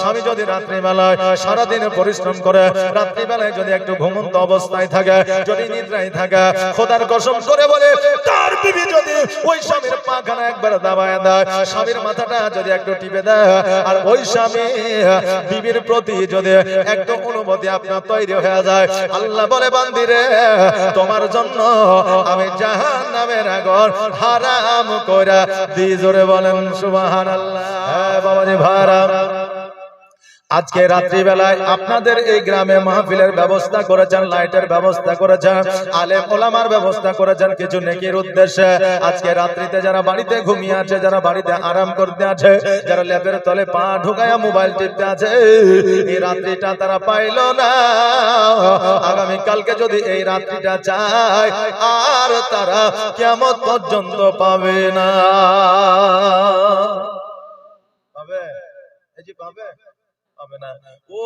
স্বামী যদি রাত্রিবেলায় সারাদিন পরিশ্রম করে, রাত্রিবেলায় যদি একটু ঘুমন্ত অবস্থায় থাকে, যদি নিদ্রায় থাকে, খোদার কসম করে বলে, তার বিবি যদি ওই স্বামীর পাখানা একবার দাবায় দেয়, স্বামীর মাথাটা যদি একটু টিপে দেয়, আর ওই স্বামী বিবির প্রতি যদি একটু অনুমতি আপনার তৈরি হয়ে যায়, আল্লাহ বলে বান্দিরে তোমার জন্য আমি জাহান নামের আগর হারাম কইরা দি জোরে বলেন, সুবহানাল্লাহ। হ্যাঁ বাবাজি ভাড়া আজকে রাত্রিবেলায় আপনাদের এই গ্রামে মাহফিলের ব্যবস্থা করেছেন লাইটের ব্যবস্থা করেছেন আলেম ওলামার ব্যবস্থা করেছেন কিছু নেকির উদ্দেশ্যে আজকে রাত্রিতে যারা বাড়িতে ঘুমিয়ে আছে যারা বাড়িতে আরাম করতে আছে যারা লেপের তলে পা ঢুকায়া মোবাইল টিপতে আছে এই রাত্রিটা তারা পাইল না আগামী কালকে যদি এই রাত্রিটা চায় আর তারা কেমন পর্যন্ত পাবে না পাবে এই যে পাবে হবে না। ও,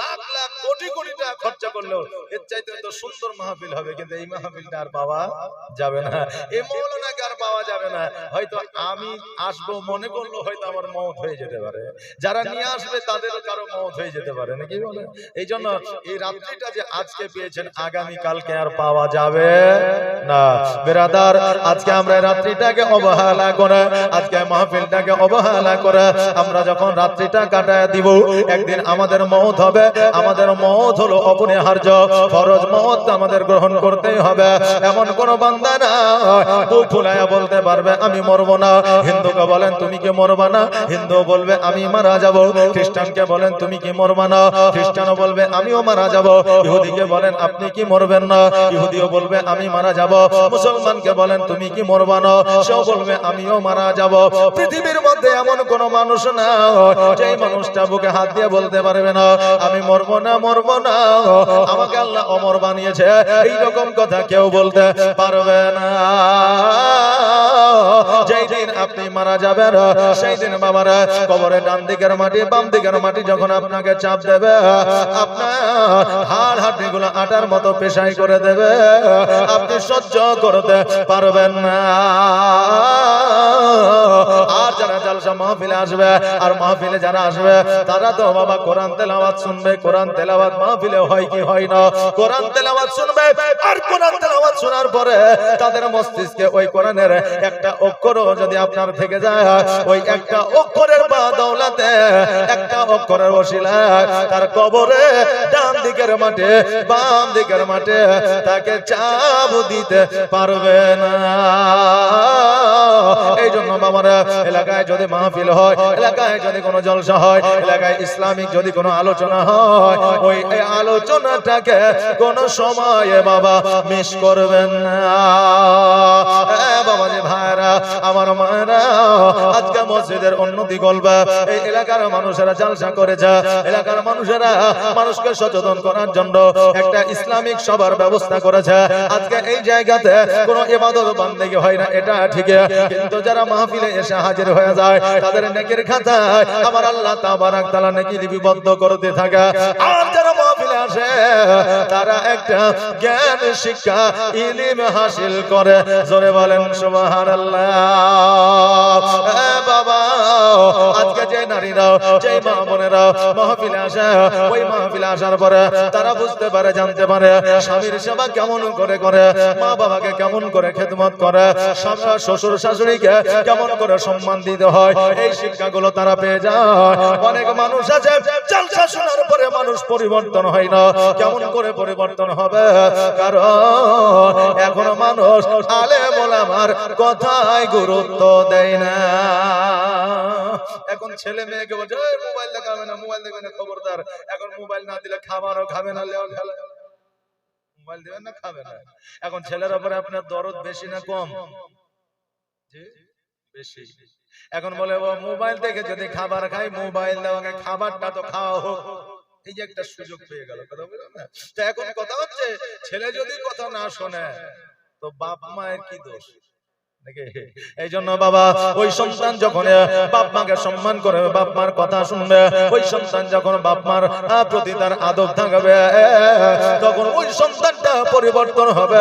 লাখ লাখ কোটি কোটি টাকা খরচা করল এর চাইতে তো সুন্দর মাহফিল হবে, কিন্তু এই মাহফিলটা আর পাওয়া যাবে না। এই পাওয়া যাবে না। হয়তো আমি আসব মনে করল হয়তো আমার মত হয়ে যেতে পারে। যারা নিয়ে আসবে তাদেরও কারও মত হয়ে যেতে পারে, নাকি বলে? এই জন্য এই রাত্রিটা যে আজকে পেয়েছেন আগামী কালকে আর পাওয়া যাবে না। বেরাদার, আজকে আমরা রাত্রিটাকে অবহেলা করে, আজকে মাহফিলটাকে অবহেলা করে আমরা যখন রাত্রিটা কাটায় দিব, একদিন আমাদের মত হবে, আমাদের মত হলো অপরিহার্য। ফরজ মত আমাদের গ্রহণ করতেই হবে। এমন কোন বান্দা না বুক ফুলাইয়া বলতে পারবে, আমি মরব না। হিন্দুকে বলেন, তুমি কি মরবা না? হিন্দু বলবে, আমি মারা যাব। খ্রিস্টানকে বলেন, তুমি কি মরবা না? খ্রিস্টানও বলবে, আমিও মারা যাব। ইহুদিকে বলেন, আপনি কি মরবেন না? ইহুদিও বলবে, আমি মারা যাব। মুসলমানকে বলেন, তুমি কি মরবা না? সেও বলবে, আমিও মারা যাব। পৃথিবীর মধ্যে এমন কোন মানুষ না যে মানুষটা বুকে হাত দিয়ে বলতে পারবে না, আমি মরব না মরব না। আমাকে আল্লাহ অমর বানিয়েছে। এই রকম কথা কেউ বলতে পারবে না। যেই দিন আপনি মারা যাবেন সেই দিন বাবার কবরে ডান দিকের মাটি, বাম দিকের মাটি যখন আপনাকে চাপ দেবে, আপনার হাড় হাড্ডি গুলো আটার মতো পেশাই করে দেবে, আপনি সহ্য করতে পারবেন না। আর যারা জালসা মাহফিলে আসবে, আর মাহফিলে যারা আসবে, তারা তো বাবা কোরআন তেলাওয়াত শুনবে, কোরআন তেলাওয়াত মাহফিলে হয় কি হয় না? কোরআন তেলাওয়াত শুনবে, আর কোরআন তেলাওয়াত শোনার পরে তাদের মস্তিষ্কে ওই কোরআনের একটা অক্ষরও যদি আপনার থেকে যায়, ওই একটা অক্ষরের বা দৌলাতে একটা অক্ষরের ওসিলা তার কবরে ডান দিকের মাঠে, বাম দিকের মাঠে তাকে চাপ দিতে পারবে না। এই জন্য বাবারা, এলাকায় যদি মাহফিল হয়, এলাকায় যদি কোনো জলসা হয়, এলাকায় ইসলামিক যদি কোনো আলোচনা হয়, ওই আলোচনাটাকে কোন সময়ে বাবা মিস করবেন না। বাবা যে ভাইরা, আমার মায়েরা, আজকে মসজিদের উন্নতি করবে। এই এলাকার মানুষেরা জলসা করেছে এলাকার মানুষেরা মানুষকে সচেতন করার জন্য একটা ইসলামিক সভার ব্যবস্থা করেছে আজকে এই জায়গাতে কোনো ইবাদত বান্দেগি হয় না, এটা ঠিক। কিন্তু যারা মাহফিলে এসে হাজির হয়ে যায়, তাদের নেকির খাতায় আমার আল্লাহ তাবারাক তাআলা নেকি লিপিবদ্ধ করতে থাকে। আর যারা আসে তারা একটা জ্ঞান শিক্ষা, ইলম হাসিল করে। জোরে বলেন, সুবহানাল্লাহ। বাবা, আজকে যে যে মা আসে, ওই আসার পরে তারা বুঝতে পারে, জানতে পারে, স্বামীর সেবা কেমন করে করে, মা বাবাকে কেমন করে খেদমত করে শ্বশুর, শাশুড়িকে কেমন করে সম্মান দিতে হয়, এই শিক্ষাগুলো তারা পেয়ে যায়। অনেক মানুষ আছে পরে মানুষ পরিবর্তন হয় কেমন করে পরিবর্তন হবে? কারণ এখন মানুষ আলে আমার কথায় গুরুত্ব দেয় না। এখন ছেলে মেয়েকে বলছে মোবাইল দেখাবে না, মোবাইল দেখবে না, খবরদার। এখন মোবাইল না দিলে খাবারও খাবে না, লেও খেলে মোবাইল দেবেন না, খাবে না। এখন ছেলের উপরে আপনার দরদ বেশি না কম? বেশি। এখন বলে, ও, মোবাইল থেকে যদি খাবার খাই, মোবাইল দেওয়াকে খাবারটা তো খাওয়া হোক। এই যে একটা সুযোগ পেয়ে গেল, কথা বললাম না তো এখন কথা হচ্ছে, ছেলে যদি কথা না শোনে, তো বাপ মায়ের কি দোষ? এই জন্য বাবা, ওই সন্তান যখন বাপ মাকে সম্মান বাপ মার কথা শুনবে, ওই সন্তান যখন বাপ মার প্রতি তার থাকবে তখন ওই সন্তানটা পরিবর্তন হবে।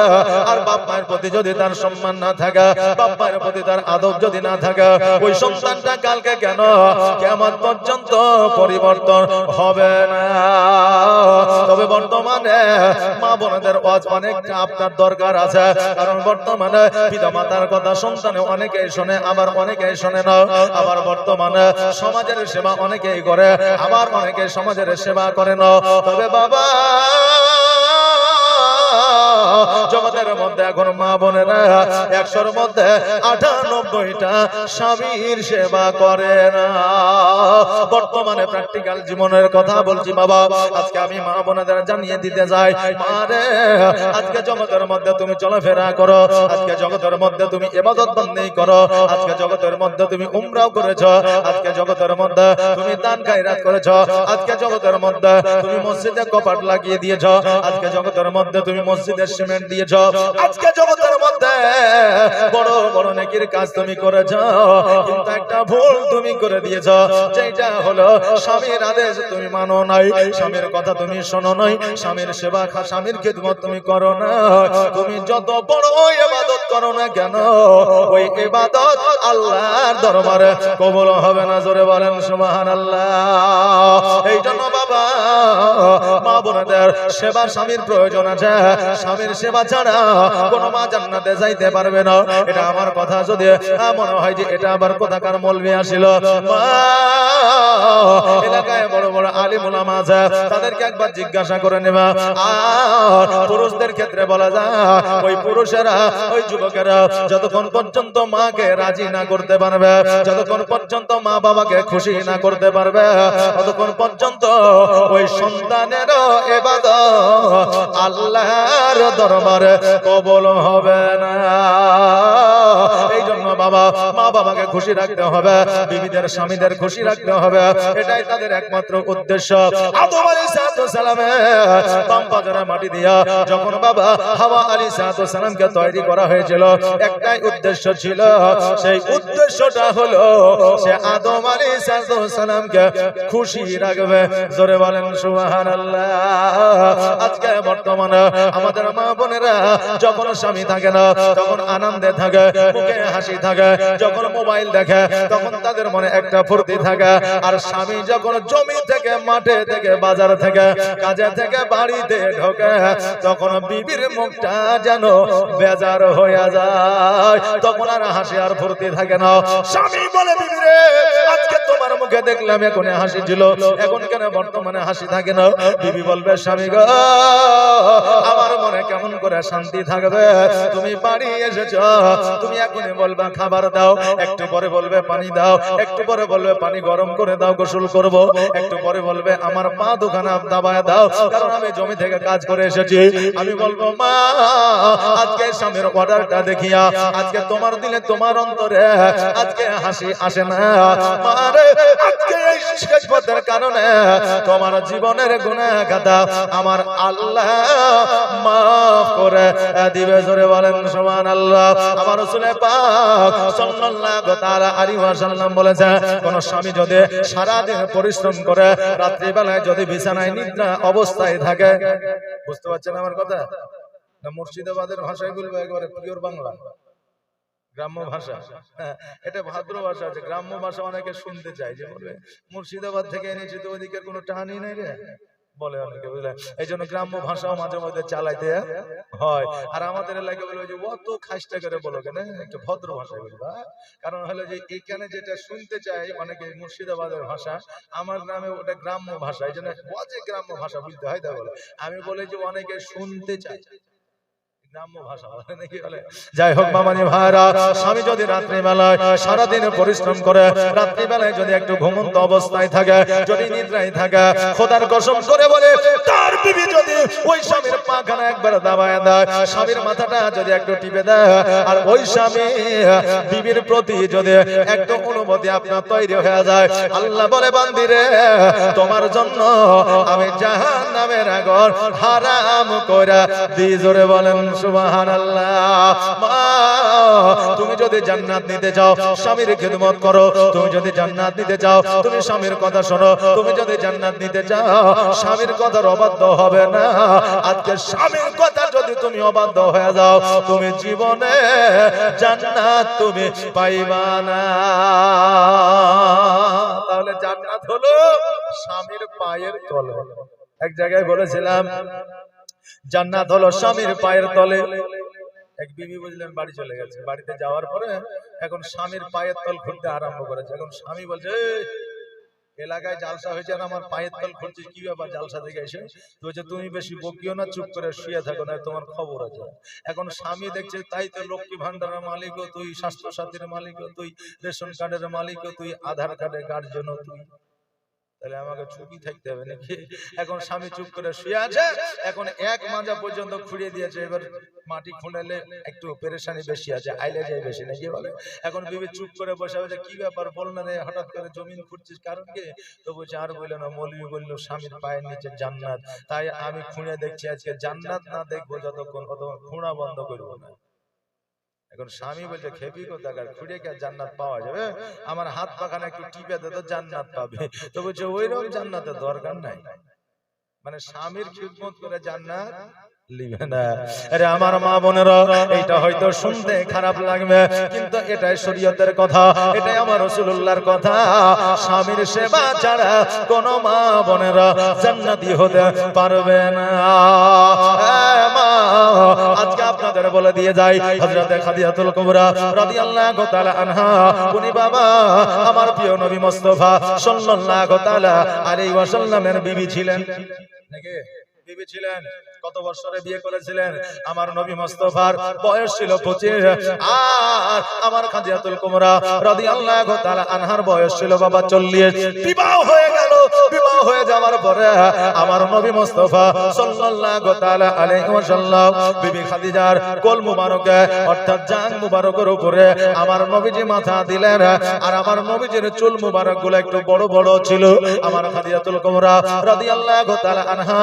আর বাপ মায়ের প্রতি যদি তার সম্মান না থাকে বাপ মায়ের প্রতি তার আদব যদি না থাকে, ওই সন্তানটা কালকে কেন কেমন পর্যন্ত পরিবর্তন হবে না? তবে বর্তমানে মা বোনদের অনেকটা আপনার দরকার আছে। কারণ বর্তমানে পিতা মাতার কথা সন্তানে অনেকেই শোনে, আবার অনেকেই শোনে না। আবার বর্তমানে সমাজের সেবা অনেকেই করে, আবার অনেকে সমাজের সেবা করে না। তবে বাবা জগতের মধ্যে এখন মা বোনেরা একশোর মধ্যে আটানব্বইটা স্বামীর সেবা করে না। বর্তমানে প্র্যাকটিক্যাল জীবনের কথা বলছি বাবা, আজকে আমি মা বোনেদের জানিয়ে দিতে যাই। মারে আজকে জগতের মধ্যে তুমি চলাফেরা করো, আজকে জগতের মধ্যে তুমি ইবাদত বন্দী করো, আজকে জগতের মধ্যে তুমি উমরাও করেছ, আজকে জগতের মধ্যে তুমি দান খায়রাত করেছ, আজকে জগতের মধ্যে তুমি মসজিদে কপাট লাগিয়ে দিয়েছ, আজকে জগতের মধ্যে তুমি মসজিদের সিমেন্ট দিয়েছ আজকে জগতের মধ্যে বড় বড় নেকির কাজ তুমি করেছ। কিন্তু একটা ভুল তুমি করে দিয়েছ যেটা হলো স্বামীর আদেশ তুমি মানো নাই, স্বামীর কথা তুমি শোনো নাই, স্বামীর সেবা খা- স্বামীর খেদমত তুমি করো না। তুমি যত বড় ইবাদত করো না কেন, ওই ইবাদত আল্লাহর দরবারে কবুল হবে না, জোরে বলেন সুবহানাল্লাহ। এই জন্য বাবা বোনদের সেবা স্বামীর প্রয়োজন আছে। স্বামীর সেবা ছাড়া কোনো মা জান্নাতে যাইতে পারবে না। এটা আমার কথা যদি মনে হয় যে এটা আবার কোথাকার আসিল। এলাকায় বড় বড় আলিম ওলামা আছে। তাদেরকে একবার জিজ্ঞাসা করে নেবা। পুরুষদের ক্ষেত্রে বলা যায়, ওই পুরুষেরা, ওই যুবকেরা যতক্ষণ পর্যন্ত মাকে রাজি না করতে পারবে, যতক্ষণ পর্যন্ত মা বাবাকে খুশি না করতে পারবে, ততক্ষণ পর্যন্ত ওই সন্তানের এবাদ আল্লাহর দরবারে কবল হবে না। এই জন্য বাবা, মা বাবাকে খুশি রাখতে হবে, বিবিদের স্বামীদের খুশি রাখতে হবে, এটাই তাদের একমাত্র উদ্দেশ্য। মাটি দিয়া যখন বাবা হাওয়া আলী তৈরি করা হয়েছিল, একটাই উদ্দেশ্য ছিল। সেই উদ্দেশ্যটা হলো, সে আদম আলী খুশি রাখবে। জোরে বলেন, সুবহানাল্লাহ। আজকে বর্তমানে আমাদের মা বোনেরা যখন স্বামী থাকে না, তখন আনন্দে থাকে, মুখে হাসি থাকে, যখন মোবাইল দেখে, তখন তাদের মনে একটা ফুর্তি থাকে। আর স্বামী যখন জমি থেকে, মাঠে থেকে, বাজার থেকে, কাজে থেকে, বাড়িতে ঢোকে, তখন বিবির মুখটা যেন বেজার হয়ে যায়। তখন আর হাসি আর ফুর্তি থাকে না। স্বামী বলে, বিবি রে, আজকে তোমার মুখে দেখলাম এখন হাসি ছিল। এখন কেন বর্তমানে হাসি থাকে না? বিবি বলবে, স্বামী গো, আমার মনে কেমন করে শান্তি থাকবে? তুমি বাড়ি এসেছ, তুমি এখনই বলবা, খাবার দাও। একটু পরে বলবে, পানি দাও। একটু পরে বলবে, পানি গরম করে দাও, গোসল করব। একটু পরে বলবে, আমার পা দোকানে দাবায় দাও। কারণ আমি জমি থেকে কাজ করে এসেছি। আমি বলব, মা, আজকে স্বামীর অর্ডারটা দেখিয়া, আজকে তোমার দিলে তোমার অন্তরে আজকে হাসি আসে না। মারে আজকে এই শেষপথের কারণে তোমার জীবনের গুনাহ খাতা আমার আল্লাহ মাফ করে দিবে। জোরে বলেন সমান আল্লাহ আমার রাসূল পাক স্বামী যদি বিছানায় অবস্থায় থাকে, বুঝতে পারছেন আমার কথা? মুর্শিদাবাদের ভাষায় বলব একেবারে পিওর বাংলা। গ্রাম্য ভাষা। এটা ভাদ্র ভাষা আছে। গ্রাম্য ভাষা অনেকে শুনতে চায় যে বলবে মুর্শিদাবাদ থেকে এনেছি তো ওদিকের কোনো টানই নেই রে। বলে অনেকে, বুঝলে? এই জন্য গ্রাম্য ভাষাও মাঝে মধ্যে চালাইতে হয়। আর আমাদের এলাকায় বলবে যে, অত খাসটা করে বলো কেন? একটু ভদ্র ভাষায় বলবা কারণ হলো যে, এখানে যেটা শুনতে চাই অনেকে মুর্শিদাবাদের ভাষা, আমার গ্রামে ওটা গ্রাম্য ভাষা। এই জন্য গ্রাম্য ভাষা বুঝতে হয় তাই বলে। আমি বলে যে, অনেকে শুনতে চাই গ্রাম্য ভাষা বলে নাকি বলে যাই হোক, মামানি ভাইরা, স্বামী যদি রাত্রি বেলায় সারাদিন পরিশ্রম করে রাত্রি বেলায় যদি একটু ঘুমন্ত অবস্থায় থাকে, যদি নিদ্রায় থাকে, খোদার কসম করে বলে, তার বিবি যদি ওই স্বামীর পাখানা একবার দাবায় দেয়, স্বামীর মাথাটা যদি একটু টিপে দেয়, আর ওই স্বামী, বিবির প্রতি যদি একটু অনুমতি আপনার তৈরি হয়ে যায়, আল্লাহ বলে বান্দিরে তোমার জন্য আমি জাহান নামের আগর হারাম কইরা দি, জোরে বলেন তুমি যদি জান্নাত নিতে চাও, স্বামীর খেদমত করো। তুমি যদি জান্নাত নিতে চাও, তুমি স্বামীর কথা শোনো। তুমি যদি জান্নাত নিতে চাও, স্বামীর কথার অবাধ্য হবে না। আজকে স্বামীর কথা যদি তুমি অবাধ্য হয়ে যাও, তুমি জীবনে জান্নাত তুমি পাইবা না। তাহলে জান্নাত হলো স্বামীর পায়ের তলে। এক জায়গায় বলেছিলাম জান্নাত হলো স্বামীর পায়ের তলে। এক বিবি বুঝলেন, বাড়ি চলে গেছে। বাড়িতে যাওয়ার পরে এখন স্বামীর পায়ের তল খুঁড়তে আরম্ভ করেছে। এখন স্বামী বলছে এলাকায় জালসা হয়েছে আর আমার পায়ের তল খুঁড়ছিস, কি ব্যাপার জালসা থেকে এসে? তো বলছে, তুমি বেশি বকিও না, চুপ করে শুয়ে থাকো না তোমার খবর আছে। এখন স্বামী দেখছে, তাই তো লক্ষ্মী ভান্ডারের মালিকও তুই স্বাস্থ্য সাথীর মালিকও তুই, রেশন কার্ডের মালিকও তুই, আধার কার্ডের গার্জেনও তুই। তাহলে আমাকে চুপই থাকতে হবে নাকি? এখন স্বামী চুপ করে শুয়ে আছে, এখন এক মাজা পর্যন্ত খুঁড়িয়ে দিয়েছে, এবার মাটি খুঁড়ালে একটু পেরেশানি বেশি আছে, আইলে যায় বেশি, নাকি বলে? এখন বিবি চুপ করে বসে আছে, কি ব্যাপার বল না রে, হঠাৎ করে জমিন খুঁড়ছিস, কারণ কি? তো বলছে, আর বলল না মৌলবি বলল, স্বামীর পায়ের নিচে জান্নাত, তাই আমি খুঁড়ে দেখছি, আজকে জান্নাত না দেখব, যতক্ষণ ততক্ষণ খুঁড়া বন্ধ করব না। এখন স্বামী বলছে, খেপি কোথাকার? খুঁড়ে কে জান্নাত পাওয়া যাবে? আমার হাত পাখানে একটু টিপে দে তো জান্নাত পাবে। তো বলছে, ওইরকম জান্নাতের দরকার নাই। মানে স্বামীর খিদমত করে জান্নাত আমার মা বোনেরা, এইটা হয়তো শুনতে খারাপ লাগবে, কিন্তু এটাই শরীয়তের কথা, এটাই আমার রাসূলুল্লাহর কথা। স্বামীর সেবা ছাড়া কোন মা বোনেরা জান্নাতি হতে পারবে না। বাবা, আমার প্রিয় নবী মুস্তাফা সাল্লাল্লাহু তাআলা আলাইহি ওয়াসাল্লামের বিবি ছিলেন। নাকি? ছিলেন কত বছরে বিয়ে করেছিলেন? আমার নবী মুস্তাফার বয়স ছিল 25 আর আমার কুবরা রাদিয়াল্লাহু তাআলা আনহার বয়স ছিল বাবা 40 বিবাহ হয়ে গেল, বিবাহ হয়ে যাওয়ার পরে আমার নবী মুস্তাফা বিবি খাদিজার কোল মুবারকে, অর্থাৎ জান মুবারকের উপরে আমার নবীজি মাথা দিলেন। আর আমার নবীজির চুল মুবারকগুলো একটু বড় বড় ছিল। আমার খাদিজাতুল কুবরা রাদিয়াল্লাহু তাআলা আনহা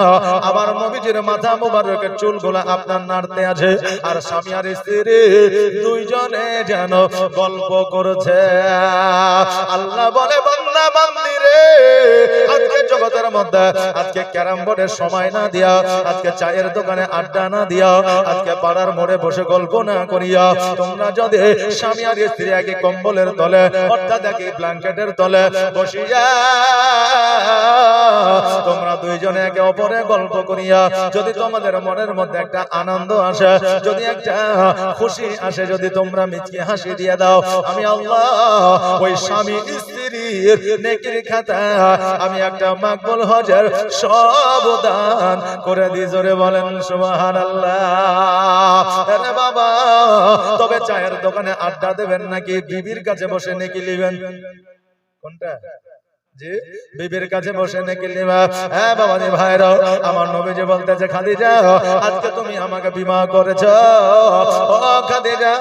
আমার নবীজির মাথা মুবারকের চুলগুলো আপনার নাড়তে আছে। আর স্বামী আর স্ত্রী দুইজনে যেন গল্প করছে। আল্লাহ বলে, বান্দা, বান্দি রে, আজকে জগতের মধ্যে, আজকে ক্যারাম বোর্ডের সময় না দিয়া, আজকে চায়ের দোকানে আড্ডা না দিয়া, আজকে পাড়ার মোড়ে বসে গল্প না করিয়া, তোমরা যদি স্বামী আর স্ত্রী আগে কম্বলের তলে, অর্থাৎ একে ব্ল্যাঙ্কেটের তলে বসিয়া, তোমরা দুইজনে একে অপরে গল্প করিয়া, যদি তোমাদের মনের মধ্যে একটা আনন্দ আসে, যদি একটা খুশি আসে, যদি তোমরা মিচকে হাসি দিয়ে দাও, আমি আল্লাহ, ওই স্বামী স্ত্রীর নেকির খাতা, আমি একটা মাকবুল হজের সব দান করে দিই। জোরে বলেন, সুবহানাল্লাহ। আরে বাবা, তবে চায়ের দোকানে আড্ডা দেবেন নাকি? বিবির কাছে বসে নেকি নেবেন কোনটা? বিবির কাছে বসে নাকি নিবা হ্যাঁ বাবা জি ভাইরা, আমার নবী যে বলতেছে, খাদিজা, আজকে তুমি আমাকে বিবাহ করেছ। ও খাদিজা,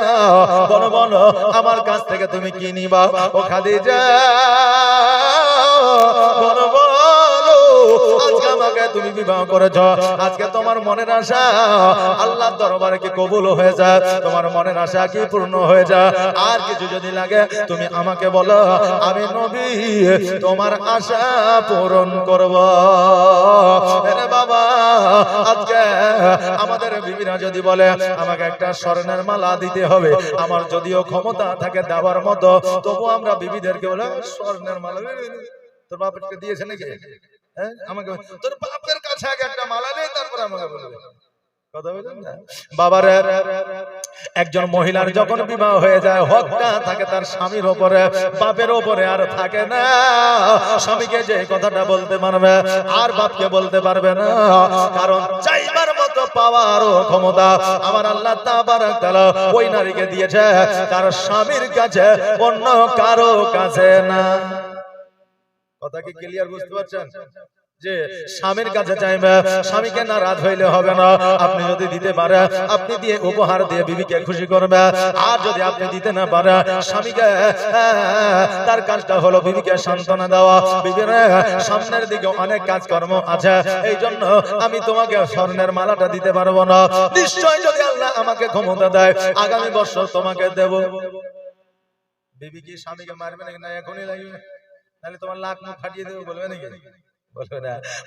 বলো বলো, আমার কাছ থেকে তুমি কি নিবা? ও খাদিজা, বলো বলো আজকে আমাকে তুমি বিবাহ করেছ। আজকে তোমার মনের আশা আল্লাহর দরবারে কি কবুল হয়ে যায়? তোমার মনের আশা কি পূর্ণ হয়ে আর কিছু যদি লাগে, তুমি আমাকে বলো, আমি নবী, তোমার আশা পূরণ করব। বাবা, আজকে আমাদের বিবিরা যদি বলে, আমাকে একটা স্বর্ণের মালা দিতে হবে, আমার যদিও ক্ষমতা থাকে দেওয়ার মতো তবু আমরা বিবিদেরকে বলে, স্বর্ণের মালা। তোর দিয়েছে নাকি? হ্যাঁ? বাবার, একজন মহিলার যখন বিবাহ হয়ে যায় হকটা থাকে তার স্বামীর ওপরে, বাপের ওপরে আর থাকে না। স্বামীকে যে কথাটা বলতে পারবে আর বাপকে বলতে পারবে না। কারণ চাইবার মতো পাওয়ার ক্ষমতা আমার আল্লাহ ওই নারীকে দিয়েছে। তার স্বামীর কাছে অন্য কারও কাছে না। কথা কি ক্লিয়ার বুঝতে পারছেন? যে স্বামীর কাছে চাইবে স্বামীকে নারাজ হইলে হবে না। আপনি যদি দিতে পারে আপনি দিয়ে উপহার দিয়ে বিবিকে খুশি করবে। আর যদি আপনি দিতে না পারে স্বামীকে তার কাজটা হলো বিবিকে সান্ত্বনা দেওয়া। বিবির সামনের দিকে অনেক কাজকর্ম আছে। এই জন্য আমি তোমাকে স্বর্ণের মালাটা দিতে পারব না। নিশ্চয় যদি আল্লাহ আমাকে ক্ষমতা দেয় আগামী বছর তোমাকে দেব। বিবি কি স্বামীকে মারবে নাকি না এখনই লাগবে তাহলে তোমার লাখ মুখ ফাটিয়ে দেবে, বলবে নাকি?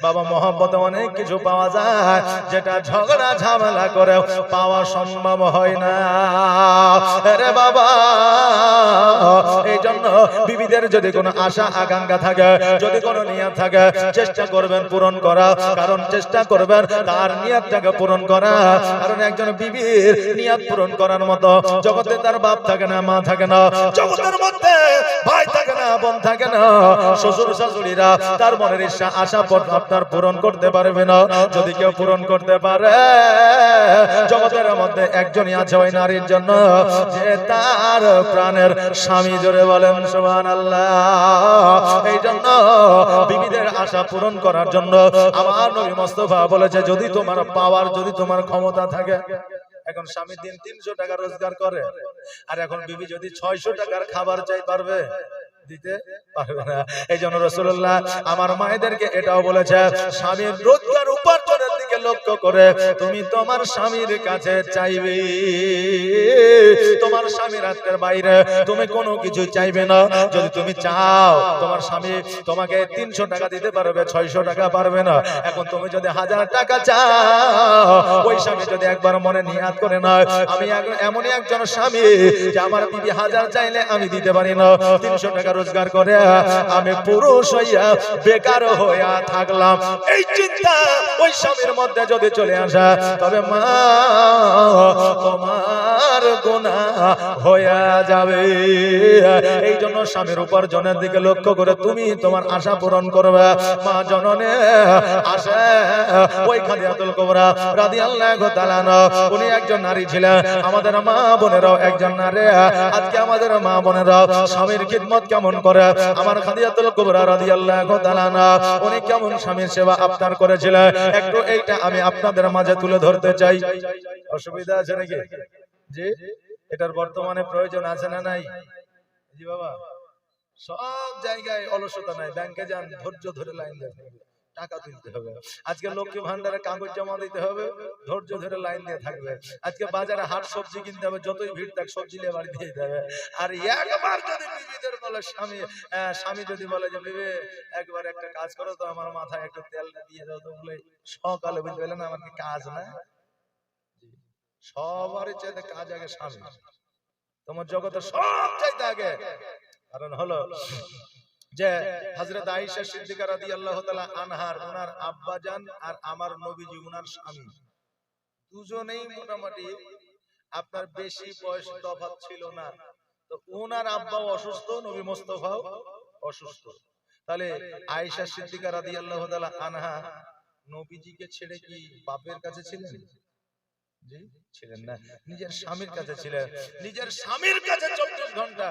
বাবা, মহব্বতে অনেক কিছু পাওয়া যায়, যেটা ঝগড়া, ঝামেলা করে পাওয়া সম্ভব হয় না। আরে বাবা এই জন্য বিবিদের যদি কোনো আশা, আকাঙ্ক্ষা থাকে, যদি কোনো নিয়ত থাকে, চেষ্টা করবেন পূরণ করা। কারণ চেষ্টা করবেন, তার নিয়তটাকে পূরণ করা। কারণ একজন বিবির নিয়ত পূরণ করার মতো জগতে তার বাপ থাকে না, মা থাকে না, জগতের মধ্যে ভাই থাকে বোন থাকে না। শ্বশুর শাশুড়িরা তার মনের ইচ্ছা, আশা আপনার পূরণ করতে পারবে না। যদি কেউ পূরণ করতে পারে, জগতের মধ্যে একজনই আছে ওই নারীর জন্য, যে তার প্রাণের স্বামী জোরে বলেন সুবহান এই জন্য বিবিদের আশা পূরণ করার জন্য আমার নবী মোস্তফা বলেছে, যদি তোমার পাওয়ার, যদি তোমার ক্ষমতা থাকে, এখন স্বামী দিন তিনশো টাকা রোজগার করে। আর এখন বিবি যদি ছয়শো টাকার খাবার চাই পারবে দিতে পারবে না। এই জন্য রসুল্লাহ আমার মায়েদেরকে এটাও বলেছে স্বামীর রোজগার উপার্জনের লক্ষ্য করে তুমি তোমার স্বামীর কাছে চাইবে। তোমার স্বামী রাত্রের বাইরে, তুমি কোনো কিছু চাইবে না। যদি তুমি চাও, তোমার স্বামী তোমাকে তিনশো টাকা দিতে পারবে, ছয়শো টাকা পারবে না। এখন তুমি যদি হাজার টাকা চাও, ওই স্বামী যদি একবার মনে নিয়াত করে না আমি এমনই একজন স্বামী যে আমার বিবি হাজার চাইলে আমি দিতে পারি না। তিনশো টাকা রোজগার করে আমি পুরুষ হইয়া বেকার হইয়া থাকলাম। এই চিন্তা ওই স্বামীর মধ্যে যদি চলে আসা তবে মা তোমার গুণা হইয়া যাবে। এই জন্য স্বামীর উপার্জনের দিকে লক্ষ্য করে তুমি তোমার আশা পূরণ করবে। মা জননে আশা ওই খাদিয়াতুল কোবরা রাদিয়াল্লাহু তাআলা আনহা, উনি একজন নারী ছিলেন। আমাদের মা বোনেরাও একজন নারী। আজকে আমাদের মা বোনেরা স্বামীর খিদমত কেমন করে? আমার খাদিয়াতুল কুবরা তাআলা আনহা, উনি কেমন স্বামীর সেবা আপনার করেছিলেন? একটু এইটা আমি আপনাদের মাঝে তুলে ধরতে চাই। অসুবিধা আছে নাকি? জি? এটার বর্তমানে প্রয়োজন আছে না নাই? জি বাবা। সব জায়গায় অলসতা নাই। ব্যাংকে যান, ধৈর্য ধরে লাইন হবে টাকা তুলতে হবে। আজকে লক্ষ্মী ভান্ডারে কাগজ জমা দিতে হবে, ধৈর্য ধরে লাইন দিয়ে থাকবে। আজকে বাজারে হাট সবজি কিনতে হবে, যতই ভিড় থাক সবজি নিয়ে বাড়ি দিয়ে যাবে আর একবার যদি বলে স্বামী স্বামী যদি বলে যে, বিবে, একবার একটা কাজ করো তো আমার মাথায় একটু তেল দিয়ে দাও তো বলে, সকালে বুঝতে পারলেন আমার কি কাজ না সবারই চাইতে কাজ আগে স্বামী। তোমার জগতে সব চাইতে আগে। কারণ হলো যে, হযরত আয়েশা সিদ্দিকা রাদিয়াল্লাহু তাআলা আনহার ওনার আব্বাজান আর আমার নবীজি ওনার স্বামী। দুজনেই মোটামুটি আপনার বেশি বয়স তফাৎ ছিল না। তো আব্বাও অসুস্থ, নবী মোস্তফাও অসুস্থ। তাহলে আয়েশা সিদ্দিকা রাদি আল্লাহ আনহা নবীজিকে ছেড়ে কি বাপের কাছে ছিলেন? ছিলেন না। নিজের স্বামীর কাছে ছিলেন। নিজের স্বামীর কাছে চব্বিশ ঘণ্টা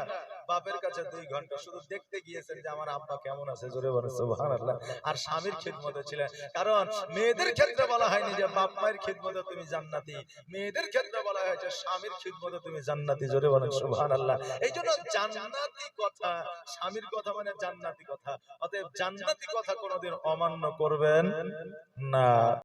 বাপের কাছে দুই ঘণ্টা শুধু দেখতে গিয়েছেন যে আমার আব্বা কেমন আছে, জোরে বলে সুবহানাল্লাহ। আর স্বামীর খিদমতে ছিলেন। কারণ মেয়েদের ক্ষেত্রে বলা হয়নি যে বাপ মায়ের খিদমতে তুমি জান্নাতি। মেয়েদের ক্ষেত্রে বলা হয়েছে স্বামীর খিদমতে তুমি জান্নাতি, জোরে বলেন, সুবহানাল্লাহ। এই জন্য জান্নাতি কথা, স্বামীর কথা মানে জান্নাতি কথা। অতএব জান্নাতি কথা কোনোদিন অমান্য করবেন না।